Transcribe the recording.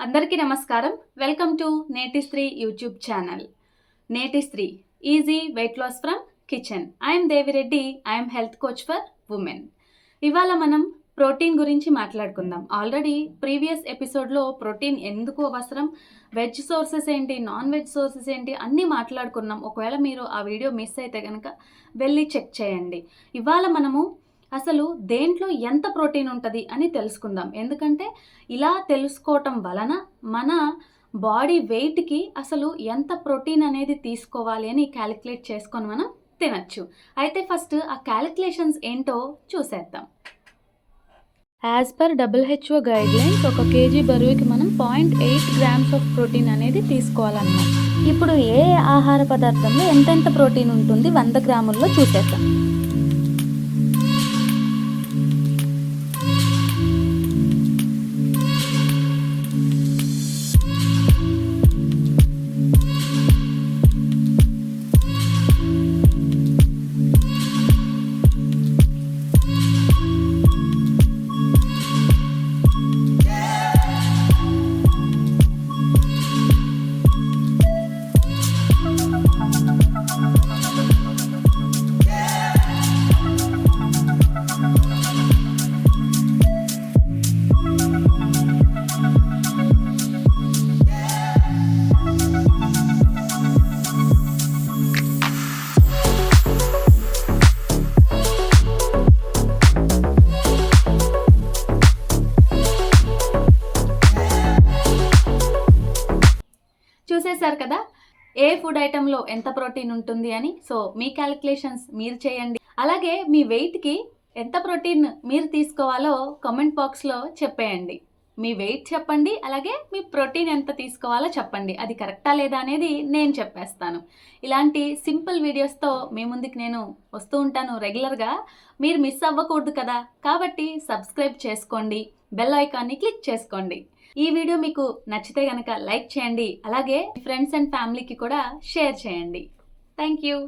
అందరికీ నమస్కారం. Welcome to నేటి స్త్రీ యూట్యూబ్ ఛానల్. నేటి స్త్రీ easy weight loss from kitchen I'm Devireddy I'm health coach for women ఇవాళ మనం ప్రోటీన్ గురించి మాట్లాడుకుందాం. ఆల్రెడీ ప్రీవియస్ ఎపిసోడ్లో ప్రోటీన్ ఎందుకు అవసరం? వెజ్ సోర్సెస్ ఏంటి? నాన్ వెజ్ సోర్సెస్ ఏంటి? అన్నీ మాట్లాడుకున్నాం. ఒకవేళ మీరు ఆ వీడియో మిస్ అయితే కనుక వెళ్ళి చెక్ చేయండి. ఇవాళ మనము అసలు దేంట్లో ఎంత ప్రోటీన్ ఉంటుంది అని తెలుసుకుందాం. ఎందుకంటే ఇలా తెలుసుకోవటం వలన మన బాడీ వెయిట్కి అసలు ఎంత ప్రోటీన్ అనేది తీసుకోవాలి అని క్యాలిక్యులేట్ చేసుకొని మనం తినచ్చు. అయితే ఫస్ట్ ఆ క్యాలిక్యులేషన్స్ ఏంటో చూసేద్దాం. As per WHO guide lines ఒక కేజీ బరువుకి మనం point eight grams of protein అనేది తీసుకోవాలన్నమాట. ఇప్పుడు ఏ ఆహార పదార్థంలో ఎంతెంత ప్రోటీన్ ఉంటుంది వంద గ్రాముల్లో చూసేద్దాం. చూసేశారు కదా? ఏ ఫుడ్ ఐటెంలో ఎంత ప్రోటీన్ ఉంటుంది అని? సో మీ క్యాలిక్యులేషన్స్ మీరు చేయండి. అలాగే మీ వెయిట్కి ఎంత ప్రోటీన్ మీరు తీసుకోవాలో కామెంట్ బాక్స్లో చెప్పేయండి. మీ వెయిట్ చెప్పండి అలాగే మీ ప్రోటీన్ ఎంత తీసుకోవాలో చెప్పండి. అది కరెక్టా లేదా అనేది నేను చెప్పేస్తాను. ఇలాంటి సింపుల్ వీడియోస్తో మీ ముందుకు నేను వస్తూ ఉంటాను రెగ్యులర్గా మీరు మిస్ అవ్వకూడదు కదా? కాబట్టి సబ్స్క్రైబ్ చేసుకోండి. బెల్ ఐకాన్ని క్లిక్ చేసుకోండి. ఈ వీడియో మీకు నచ్చితే కనుక లైక్ చేయండి. అలాగే మీ ఫ్రెండ్స్ అండ్ ఫ్యామిలీకి కూడా షేర్ చేయండి. Thank you.